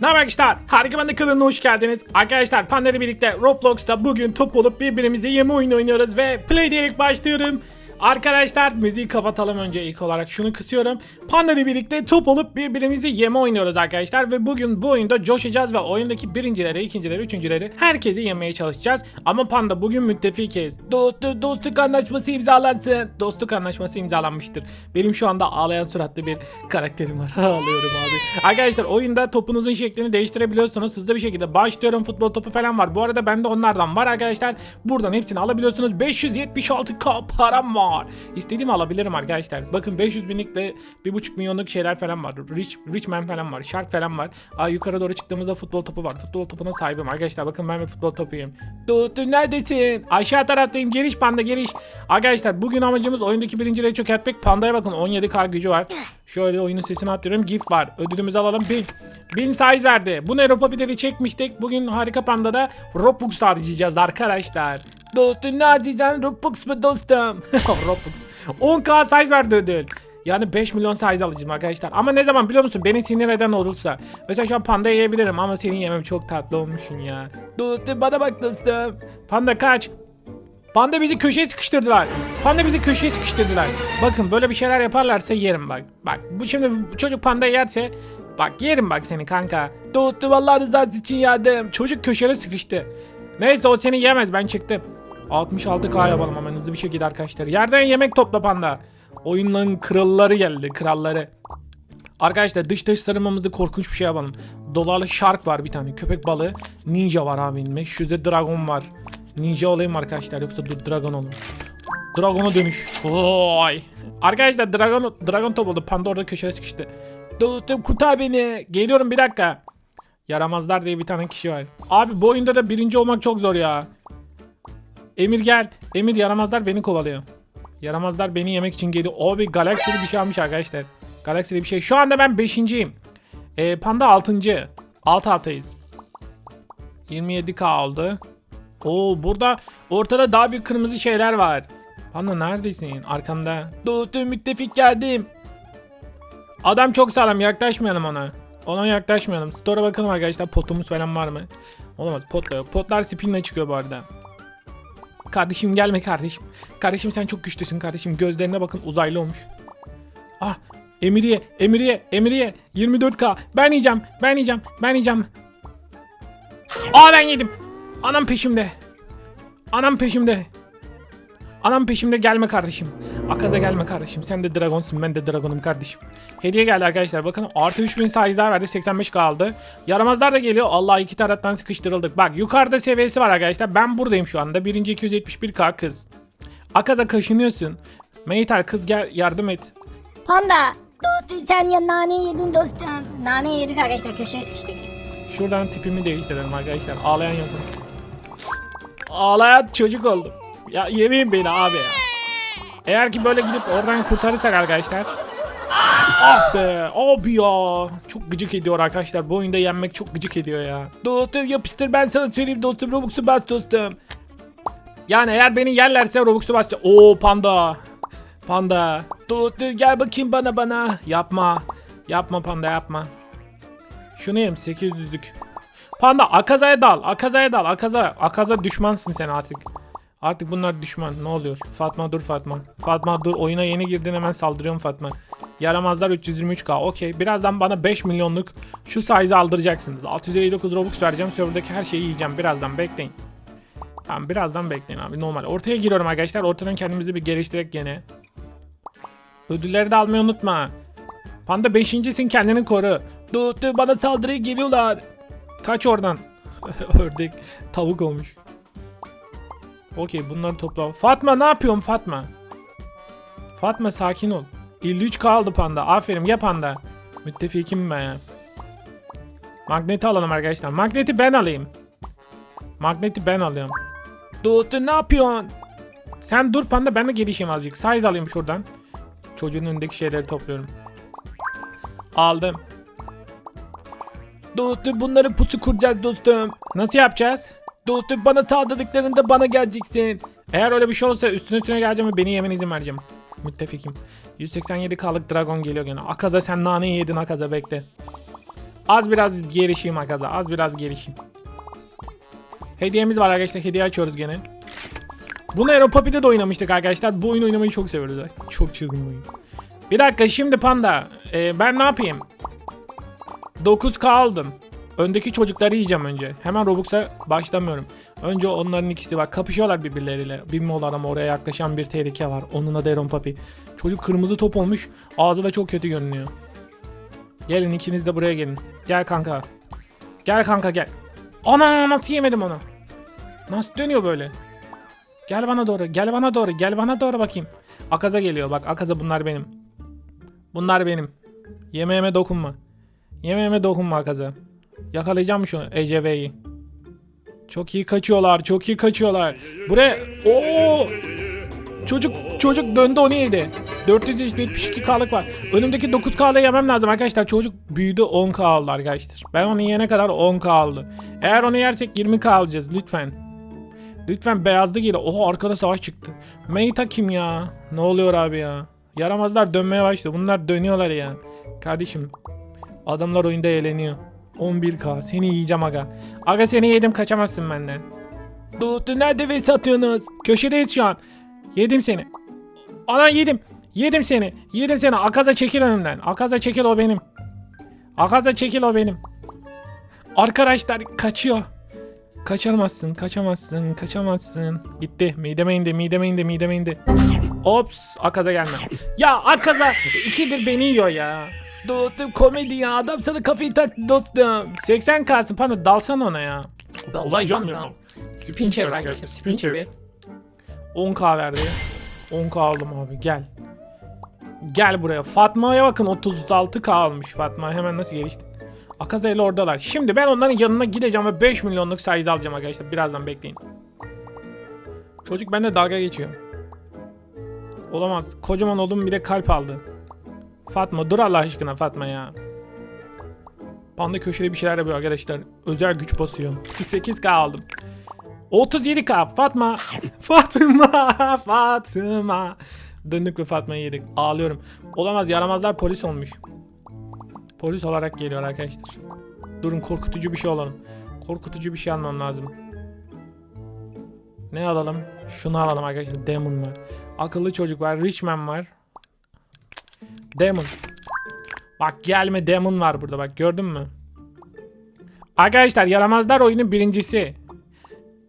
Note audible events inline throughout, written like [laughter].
Ne haber arkadaşlar? Harika Bende kanalına hoş geldiniz. Arkadaşlar Panda ile birlikte Roblox'ta bugün top olup birbirimize yeme oyunu oynuyoruz ve play diyerek başlıyorum. Arkadaşlar müziği kapatalım önce ilk olarak şunu kısıyorum. Panda birlikte top olup birbirimizi yeme oynuyoruz arkadaşlar ve bugün bu oyunda coşacağız ve oyundaki birincileri, ikincileri, üçüncüleri herkesi yemeye çalışacağız. Ama Panda bugün müttefikiz. Dostu, dostluk anlaşması imzalansın. Dostluk anlaşması imzalanmıştır. Benim şu anda ağlayan suratlı bir karakterim var. [laughs] Ağlıyorum abi. Arkadaşlar oyunda topunuzun şeklini değiştirebiliyorsunuz. Hızlı bir şekilde başlıyorum. Futbol topu falan var. Bu arada bende onlardan var arkadaşlar. Buradan hepsini alabiliyorsunuz. 576k param var. İstediğimi alabilirim arkadaşlar. Bakın 500 binlik ve 1.5 milyonluk şeyler falan var. Rich, rich man falan var. Shark falan var. Aa, yukarı doğru çıktığımızda futbol topu var. Futbol topuna sahibim arkadaşlar. Bakın ben bir futbol topuyum. Dostum neredesin? Aşağı taraftayım. Geliş panda geliş. Arkadaşlar bugün amacımız oyundaki birinciliği çökertmek. Pandaya bakın 17k gücü var. Şöyle oyunun sesini atlıyorum. GIF var. Ödülümüzü alalım. 1000. 1000 size verdi. Bu ne Robopideri çekmiştik. Bugün Harika Panda'da Robux harcayacağız arkadaşlar. Dostum ne harcayacaksın? Robux mu dostum? [laughs] Robux. 10k size verdi ödül. Yani 5 milyon size alacağım arkadaşlar. Ama ne zaman biliyor musun? Beni sinir eden olursa. Mesela şu an panda yiyebilirim ama senin yemem çok tatlı olmuşsun ya. Dostum bana bak dostum. Panda kaç. Panda bizi köşeye sıkıştırdılar. Panda bizi köşeye sıkıştırdılar. Bakın böyle bir şeyler yaparlarsa yerim bak. Bak bu şimdi çocuk panda yerse bak yerim bak seni kanka. Dostum Allah rızası için yardım. Çocuk köşeye sıkıştı. Neyse o seni yemez ben çıktım. 66k yapalım hemen hızlı bir şekilde arkadaşlar. Yerden yemek topla panda. Oyunların kralları geldi kralları. Arkadaşlar dış dış sarılmamızı korkunç bir şey yapalım. Dolarlı shark var bir tane. Köpek balığı. Ninja var abi. 500'de dragon var. Ninja olayım arkadaşlar yoksa dur dragon olun. Dragon'a dönüş. Oy. Arkadaşlar dragon dragon top oldu. Panda orada köşeye sıkıştı. Dostum kurtar beni. Geliyorum bir dakika. Yaramazlar diye bir tane kişi var. Abi bu oyunda da birinci olmak çok zor ya. Emir gel. Emir yaramazlar beni kovalıyor. Yaramazlar beni yemek için geliyor. O bir galaksili bir şey almış arkadaşlar. Galaksili bir şey. Şu anda ben 5.yim. Ee, Panda 6. 6 altayız. 27k oldu. Oo burada ortada daha büyük kırmızı şeyler var. Panda neredesin? Arkamda. Dostum müttefik geldim. Adam çok sağlam yaklaşmayalım ona. Ona yaklaşmayalım. Store'a bakalım arkadaşlar potumuz falan var mı? Olamaz pot da yok. Potlar spinle çıkıyor bu arada. Kardeşim gelme kardeşim. Kardeşim sen çok güçlüsün kardeşim. Gözlerine bakın uzaylı olmuş. Ah Emiriye, Emiriye, Emiriye. 24k. Ben yiyeceğim, ben yiyeceğim, ben yiyeceğim. Aa ben yedim. Anam peşimde. Anam peşimde. Anam peşimde gelme kardeşim. Akaza gelme kardeşim. Sen de dragonsun ben de dragonum kardeşim. Hediye geldi arkadaşlar. Bakın artı 3000 size daha verdi. 85 kaldı. Yaramazlar da geliyor. Allah iki taraftan sıkıştırıldık. Bak yukarıda seviyesi var arkadaşlar. Ben buradayım şu anda. Birinci 271k kız. Akaza kaşınıyorsun. Meytal kız gel yardım et. Panda. Dostum sen ya nane yedin dostum. Nane yedik arkadaşlar köşeye sıkıştık. Şuradan tipimi değiştirelim arkadaşlar. Ağlayan yazın. Ağlayan çocuk oldum. Ya yemeyin beni abi ya. Eğer ki böyle gidip oradan kurtarırsak arkadaşlar. Ah be abi ya. Çok gıcık ediyor arkadaşlar. Bu oyunda yenmek çok gıcık ediyor ya. Dostum yapıştır ben sana söyleyeyim dostum. Robux'u bas dostum. Yani eğer beni yerlerse Robux'u basacağım. Oo panda. Panda. Dostum gel bakayım bana bana. Yapma. Yapma panda yapma. Şunu yem 800'lük. Panda Akaza'ya dal. Akaza'ya dal. Akaza. Akaza düşmansın sen artık. Artık bunlar düşman. Ne oluyor? Fatma dur Fatma. Fatma dur. Oyuna yeni girdin hemen saldırıyorum Fatma. Yaramazlar 323k. Okey. Birazdan bana 5 milyonluk şu size aldıracaksınız. 659 Robux vereceğim. Serverdaki her şeyi yiyeceğim. Birazdan bekleyin. Tamam birazdan bekleyin abi normal. Ortaya giriyorum arkadaşlar. Ortadan kendimizi bir geliştirek gene. Ödülleri de almayı unutma. Panda beşincisin kendini koru. Dostum bana saldırıya geliyorlar. Kaç oradan. [laughs] Ördek tavuk olmuş. Okey bunları topla. Fatma ne yapıyorsun Fatma? Fatma sakin ol. 53 kaldı panda. Aferin ya panda. Müttefikim ben ya. Magneti alalım arkadaşlar. Magneti ben alayım. Magneti ben alıyorum. Dostum ne yapıyorsun? Sen dur panda ben de gelişeyim azıcık. Size alayım şuradan. Çocuğun önündeki şeyleri topluyorum. Aldım. Dostum bunları pusu kuracağız dostum. Nasıl yapacağız? Dostum bana saldırdıklarında bana geleceksin. Eğer öyle bir şey olsa üstüne üstüne geleceğim ve beni yemen izin vereceğim. Müttefikim. 187 kalık dragon geliyor gene. Akaza sen nane yedin Akaza bekle. Az biraz gelişeyim Akaza. Az biraz gelişeyim. Hediyemiz var arkadaşlar. Hediye açıyoruz gene. Bunu Aeropapi'de de oynamıştık arkadaşlar. Bu oyunu oynamayı çok seviyoruz. Çok çılgın oyun. Bir dakika şimdi Panda. Ee, ben ne yapayım? 9K aldım. Öndeki çocukları yiyeceğim önce. Hemen Robux'a başlamıyorum. Önce onların ikisi var. Kapışıyorlar birbirleriyle. Bilmiyorlar ama oraya yaklaşan bir tehlike var. Onun adı Papi. Çocuk kırmızı top olmuş. Ağzı da çok kötü görünüyor. Gelin ikiniz de buraya gelin. Gel kanka. Gel kanka gel. Ana nasıl yemedim onu? Nasıl dönüyor böyle? Gel bana doğru. Gel bana doğru. Gel bana doğru bakayım. Akaza geliyor bak. Akaza bunlar benim. Bunlar benim. Yemeğime dokunma. Yemeğime dokunma Akaza. Yakalayacağım şu ECV'yi. Çok iyi kaçıyorlar. Çok iyi kaçıyorlar. Buraya. Oo! Çocuk çocuk döndü onu yedi. 472K'lık var. Önümdeki 9K'lı yemem lazım arkadaşlar. Çocuk büyüdü 10K aldı arkadaşlar. Ben onu yene kadar 10K aldı. Eğer onu yersek 20K alacağız lütfen. Lütfen beyazlı geliyor. Oha arkada savaş çıktı. Meita kim ya? Ne oluyor abi ya? Yaramazlar dönmeye başladı. Bunlar dönüyorlar ya. Kardeşim. Adamlar oyunda eğleniyor. 11k seni yiyeceğim aga. Aga seni yedim kaçamazsın benden. Dostum nerede ve satıyorsunuz? Köşedeyiz şu an. Yedim seni. Ana yedim. Yedim seni. Yedim seni. Akaza çekil önümden. Akaza çekil o benim. Akaza çekil o benim. Arkadaşlar kaçıyor. Kaçamazsın, kaçamazsın, kaçamazsın. Gitti. Mideme indi, mideme indi, mideme indi. Ops, Akaza gelme. Ya Akaza ikidir beni yiyor ya. Dostum komedi ya. Adam sana kafayı taktı dostum. 80 kalsın pardon dalsana ona ya. Vallahi yanmıyor. Spin çevir arkadaşlar. Spin çevir. 10k verdi. 10k aldım abi gel. Gel buraya. Fatma'ya bakın 36k almış. Fatma hemen nasıl gelişti. Akaza ile oradalar. Şimdi ben onların yanına gideceğim ve 5 milyonluk size alacağım arkadaşlar. Birazdan bekleyin. Çocuk bende dalga geçiyor. Olamaz. Kocaman oğlum bir de kalp aldı. Fatma dur Allah aşkına Fatma ya. Panda köşede bir şeyler yapıyor arkadaşlar. Özel güç basıyor. 48k aldım. 37k Fatma. [laughs] Fatma Fatma. Döndük ve Fatma'yı yedik. Ağlıyorum. Olamaz yaramazlar polis olmuş. Polis olarak geliyor arkadaşlar. Durun korkutucu bir şey olalım. Korkutucu bir şey almam lazım. Ne alalım? Şunu alalım arkadaşlar. Demon var. Akıllı çocuk var. Richman var. Demon. Bak gelme Demon var burada bak gördün mü? Arkadaşlar yaramazlar oyunun birincisi.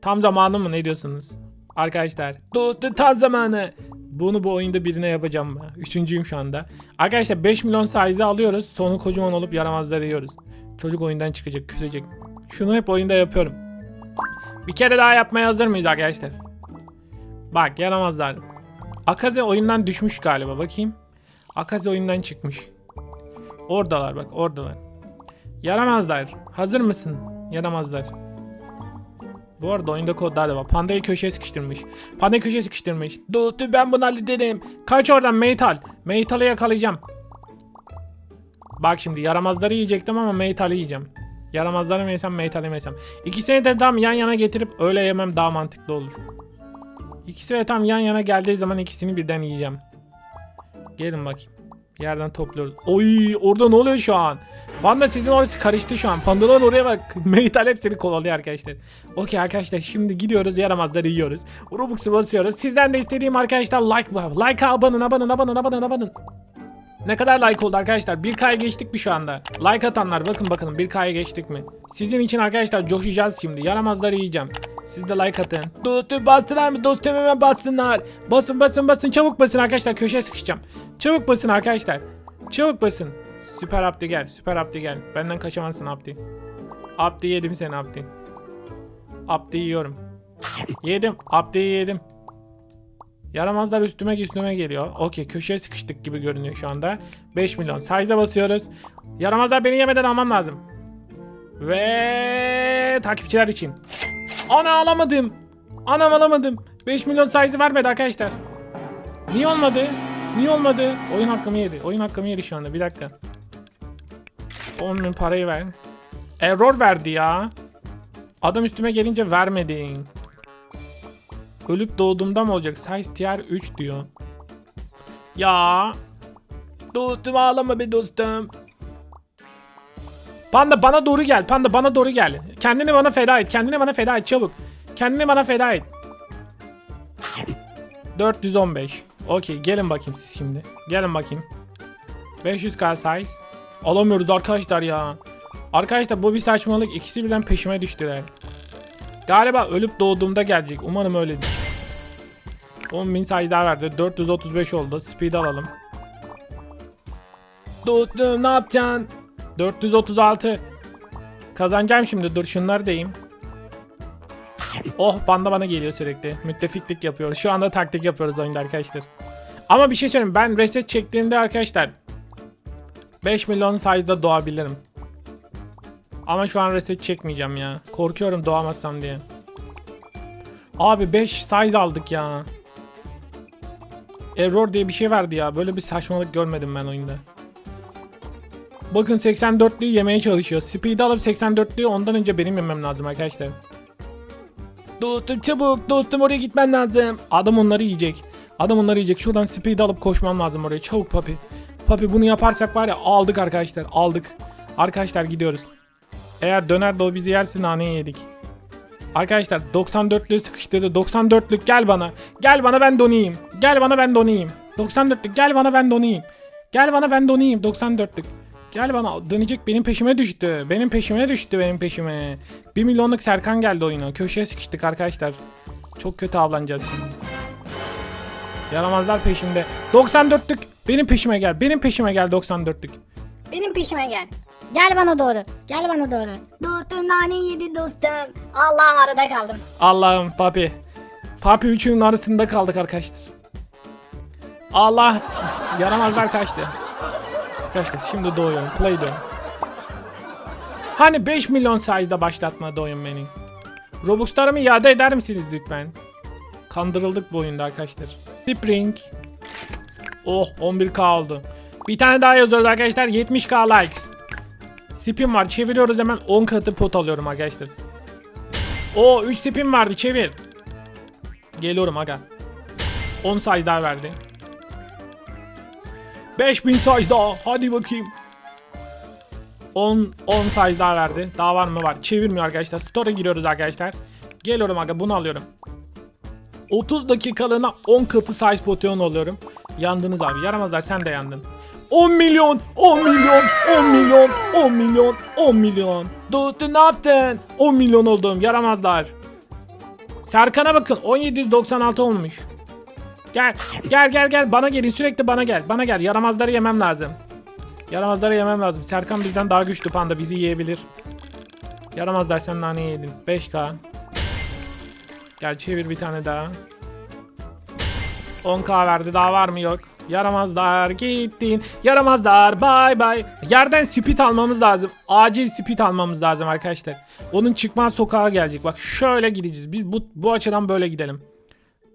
Tam zamanı mı ne diyorsunuz? Arkadaşlar. Dostu tam zamanı. Bunu bu oyunda birine yapacağım. Üçüncüyüm şu anda. Arkadaşlar 5 milyon size alıyoruz. Sonu kocaman olup yaramazları yiyoruz. Çocuk oyundan çıkacak, küsecek. Şunu hep oyunda yapıyorum. Bir kere daha yapmaya hazır mıyız arkadaşlar? Bak yaramazlar. Akaze oyundan düşmüş galiba bakayım. Akaze oyundan çıkmış. Oradalar bak oradalar. Yaramazlar. Hazır mısın? Yaramazlar. Bu arada oyunda kodlar da var. Panda'yı köşeye sıkıştırmış. Panda'yı köşeye sıkıştırmış. Dostum ben bunu hallederim. Kaç oradan Meytal. Meytal'ı yakalayacağım. Bak şimdi yaramazları yiyecektim ama Meytal'ı yiyeceğim. Yaramazları mı yesem Meytal'ı mı yesem. İkisini de tam yan yana getirip öyle yemem daha mantıklı olur. İkisi de tam yan yana geldiği zaman ikisini birden yiyeceğim. Gelin bakayım. Yerden topluyoruz. Oy orada ne oluyor şu an? Panda sizin orası karıştı şu an. Pandalar oraya bak. [laughs] Meytal hepsini kovalıyor arkadaşlar. Okey arkadaşlar şimdi gidiyoruz yaramazları yiyoruz. Robux'u basıyoruz. Sizden de istediğim arkadaşlar like var. Like abanın abanın abanın abanın abanın. Ne kadar like oldu arkadaşlar? 1K'ya geçtik mi şu anda? Like atanlar bakın bakalım 1K'ya geçtik mi? Sizin için arkadaşlar coşacağız şimdi. Yaramazları yiyeceğim. Siz de like atın. Dostum bastılar mı? Dostum hemen bassınlar. Basın basın basın çabuk basın arkadaşlar köşeye sıkışacağım. Çabuk basın arkadaşlar. Çabuk basın. Süper Abdi gel. Süper Abdi gel. Benden kaçamazsın Abdi. Abdi yedim seni Abdi. Abdi yiyorum. Yedim. Abdi'yi yedim. Yaramazlar üstüme üstüme geliyor. Okey köşeye sıkıştık gibi görünüyor şu anda. 5 milyon. Size'a basıyoruz. Yaramazlar beni yemeden almam lazım. Ve takipçiler için. Ana alamadım. Anam alamadım. 5 milyon size'ı vermedi arkadaşlar. Niye olmadı? Niye olmadı? Oyun hakkımı yedi. Oyun hakkımı yedi şu anda. Bir dakika. 10 bin parayı ver. Error verdi ya. Adam üstüme gelince vermedin. Ölüp doğduğumda mı olacak? Size tier 3 diyor. Ya. Dostum ağlama be dostum. Panda bana doğru gel. Panda bana doğru gel. Kendini bana feda et. Kendini bana feda et çabuk. Kendini bana feda et. 415. Okey gelin bakayım siz şimdi. Gelin bakayım. 500k size. Alamıyoruz arkadaşlar ya. Arkadaşlar bu bir saçmalık. İkisi birden peşime düştüler. Galiba ölüp doğduğumda gelecek. Umarım öyledir. 10.000 size daha verdi. 435 oldu. Speed alalım. Dostum ne yapacaksın? 436. Kazanacağım şimdi. Dur şunları deyim. Oh panda bana geliyor sürekli. Müttefiklik yapıyoruz. Şu anda taktik yapıyoruz oyunda arkadaşlar. Ama bir şey söyleyeyim. Ben reset çektiğimde arkadaşlar 5 milyon size'da doğabilirim. Ama şu an reset çekmeyeceğim ya. Korkuyorum doğamazsam diye. Abi 5 size aldık ya. Error diye bir şey verdi ya. Böyle bir saçmalık görmedim ben oyunda. Bakın 84'lüyü yemeye çalışıyor. Speed alıp 84'lüyü ondan önce benim yemem lazım arkadaşlar. Dostum çabuk dostum oraya gitmen lazım. Adam onları yiyecek. Adam onları yiyecek. Şuradan speed alıp koşmam lazım oraya. Çabuk papi. Papi bunu yaparsak var ya aldık arkadaşlar aldık. Arkadaşlar gidiyoruz. Eğer döner de o bizi yerse naneyi yedik. Arkadaşlar 94'lüğü sıkıştırdı. 94'lük gel bana. Gel bana ben donayım. Gel bana ben donayım. 94'lük gel bana ben donayım. Gel bana ben donayım 94'lük. Gel bana dönecek benim peşime düştü. Benim peşime düştü benim peşime. 1 milyonluk Serkan geldi oyuna. Köşeye sıkıştık arkadaşlar. Çok kötü avlanacağız şimdi. Yaramazlar peşimde. 94'lük benim peşime gel. Benim peşime gel 94'lük. Benim peşime gel. Gel bana doğru. Gel bana doğru. Dostum nane yedi dostum. Allah'ım arada kaldım. Allah'ım papi. Papi üçünün arasında kaldık arkadaşlar. Allah yaramazlar kaçtı. Arkadaşlar şimdi doğuyorum. Play diyorum. Hani 5 milyon size'da başlatma oyun beni. Robux'larımı iade eder misiniz lütfen? Kandırıldık bu oyunda arkadaşlar. Spring. Oh 11k oldu. Bir tane daha yazıyoruz arkadaşlar 70k likes. Spin var çeviriyoruz hemen 10 katı pot alıyorum arkadaşlar. O 3 spin vardı çevir. Geliyorum aga. 10 size daha verdi. 5000 size daha. Hadi bakayım. 10 10 size daha verdi. Daha var mı var? Çevirmiyor arkadaşlar. Store'a giriyoruz arkadaşlar. Geliyorum aga bunu alıyorum. 30 dakikalığına 10 katı size potion alıyorum. Yandınız abi. Yaramazlar sen de yandın. 10 milyon, 10 milyon, 10 milyon, 10 milyon, 10 milyon. Dostum ne yaptın? 10 milyon oldum. Yaramazlar. Serkan'a bakın 1796 olmuş. Gel gel gel gel bana gelin sürekli bana gel bana gel yaramazları yemem lazım. Yaramazları yemem lazım. Serkan bizden daha güçlü panda bizi yiyebilir. Yaramazlar sen nane yedin. 5k. Gel çevir bir tane daha. 10k verdi daha var mı yok. Yaramazlar gittin. Yaramazlar bay bay. Yerden speed almamız lazım. Acil speed almamız lazım arkadaşlar. Onun çıkmaz sokağa gelecek. Bak şöyle gideceğiz. Biz bu, bu açıdan böyle gidelim.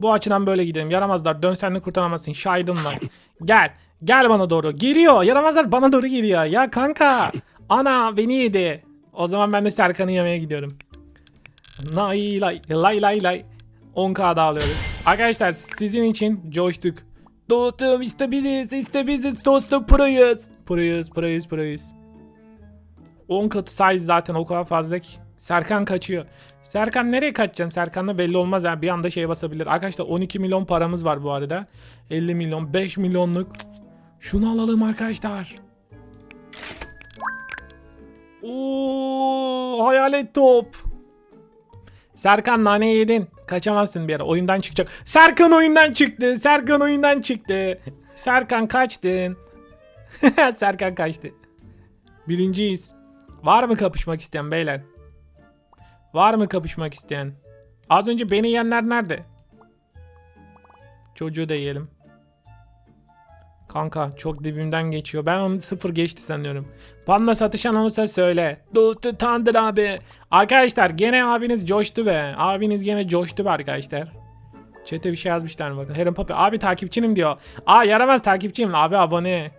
Bu açıdan böyle gidelim. Yaramazlar dön sen de kurtaramazsın. Şahidim var. Gel. Gel bana doğru. Geliyor. Yaramazlar bana doğru geliyor. Ya kanka. Ana beni yedi. O zaman ben de Serkan'ı yemeye gidiyorum. Lay lay lay lay lay. 10k daha alıyoruz. Arkadaşlar sizin için coştuk. Dostum işte biziz işte biziz dostum proyuz. Proyuz proyuz proyuz. 10 katı size zaten o kadar fazla ki. Serkan kaçıyor. Serkan nereye kaçacaksın? Serkan'la belli olmaz yani bir anda şeye basabilir. Arkadaşlar 12 milyon paramız var bu arada. 50 milyon 5 milyonluk. Şunu alalım arkadaşlar. Oo, hayalet top. Serkan nane yedin. Kaçamazsın bir yere. Oyundan çıkacak. Serkan oyundan çıktı. Serkan oyundan çıktı. Serkan kaçtın. [laughs] Serkan kaçtı. Birinciyiz. Var mı kapışmak isteyen beyler? Var mı kapışmak isteyen? Az önce beni yiyenler nerede? Çocuğu da yiyelim. Kanka çok dibimden geçiyor. Ben onu sıfır geçti sanıyorum. Panda satışan olursa söyle. Dostu Tandır abi. Arkadaşlar gene abiniz coştu be. Abiniz gene coştu be arkadaşlar. Chat'e bir şey yazmışlar mı bakın. Heron Papi abi takipçinim diyor. Aa yaramaz takipçiyim abi abone.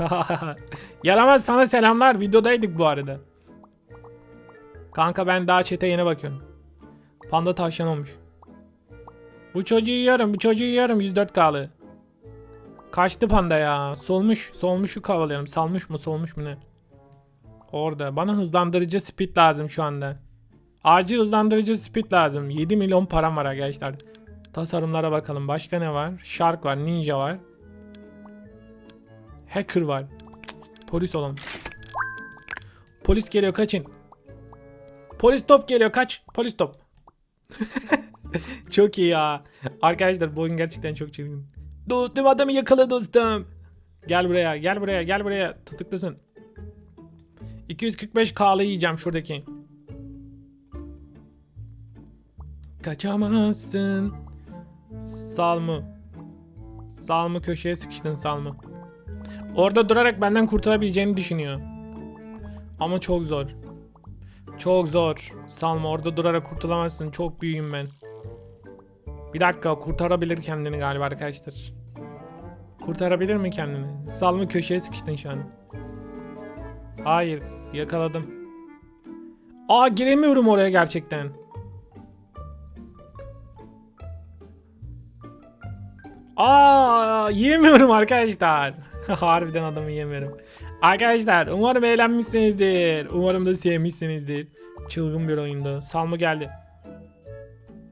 [laughs] yaramaz sana selamlar. Videodaydık bu arada. Kanka ben daha chat'e yeni bakıyorum. Panda tavşan olmuş. Bu çocuğu yiyorum. Bu çocuğu yiyorum 104k'lı. Kaçtı panda ya. Solmuş. Solmuşu kavalıyorum. Salmış mı solmuş mu ne? Orada. Bana hızlandırıcı speed lazım şu anda. Acil hızlandırıcı speed lazım. 7 milyon param var arkadaşlar. Tasarımlara bakalım. Başka ne var? Shark var. Ninja var. Hacker var. Polis olalım. Polis geliyor kaçın. Polis top geliyor kaç. Polis top. [laughs] çok iyi ya. Arkadaşlar bu oyun gerçekten çok çılgın. Dostum adamı yakala dostum. Gel buraya gel buraya gel buraya. Tutuklısın. 245k'lı yiyeceğim şuradaki. Kaçamazsın. Salmı. Salmı köşeye sıkıştın Salmı. Orada durarak benden kurtulabileceğini düşünüyor. Ama çok zor. Çok zor. Salma orada durarak kurtulamazsın. Çok büyüğüm ben. Bir dakika kurtarabilir kendini galiba arkadaşlar. Kurtarabilir mi kendini? Salma köşeye sıkıştın şu an. Hayır. Yakaladım. Aa giremiyorum oraya gerçekten. Aa yiyemiyorum arkadaşlar. [laughs] Harbiden adamı yiyemiyorum. Arkadaşlar umarım eğlenmişsinizdir. Umarım da sevmişsinizdir. Çılgın bir oyundu. Salma geldi.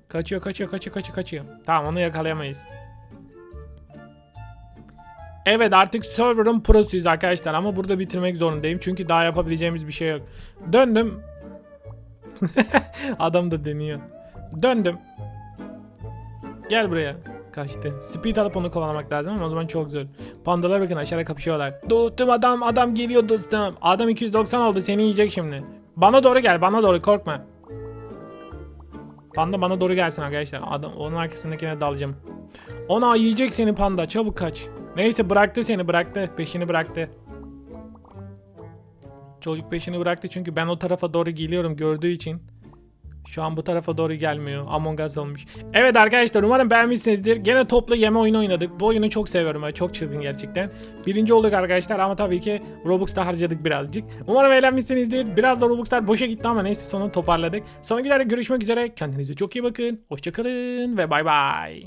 Kaçıyor kaçıyor kaçıyor kaçıyor kaçıyor. Tamam onu yakalayamayız. Evet artık server'ın prosuyuz arkadaşlar ama burada bitirmek zorundayım çünkü daha yapabileceğimiz bir şey yok. Döndüm. [laughs] Adam da deniyor. Döndüm. Gel buraya. Kaçtı. Speed alıp onu kovalamak lazım ama o zaman çok zor. Pandalar bakın aşağıda kapışıyorlar. Dostum adam adam geliyor dostum. Adam 290 oldu seni yiyecek şimdi. Bana doğru gel bana doğru korkma. Panda bana doğru gelsin arkadaşlar. Adam onun arkasındakine dalacağım. Ona yiyecek seni panda çabuk kaç. Neyse bıraktı seni bıraktı. Peşini bıraktı. Çocuk peşini bıraktı çünkü ben o tarafa doğru geliyorum gördüğü için. Şu an bu tarafa doğru gelmiyor. Among Us olmuş. Evet arkadaşlar umarım beğenmişsinizdir. Gene toplu yeme oyunu oynadık. Bu oyunu çok seviyorum. Çok çılgın gerçekten. Birinci olduk arkadaşlar ama tabii ki Robux'ta harcadık birazcık. Umarım eğlenmişsinizdir. Biraz da Robux'lar boşa gitti ama neyse sonunda toparladık. Sonraki görüşmek üzere. Kendinize çok iyi bakın. Hoşçakalın ve bay bay.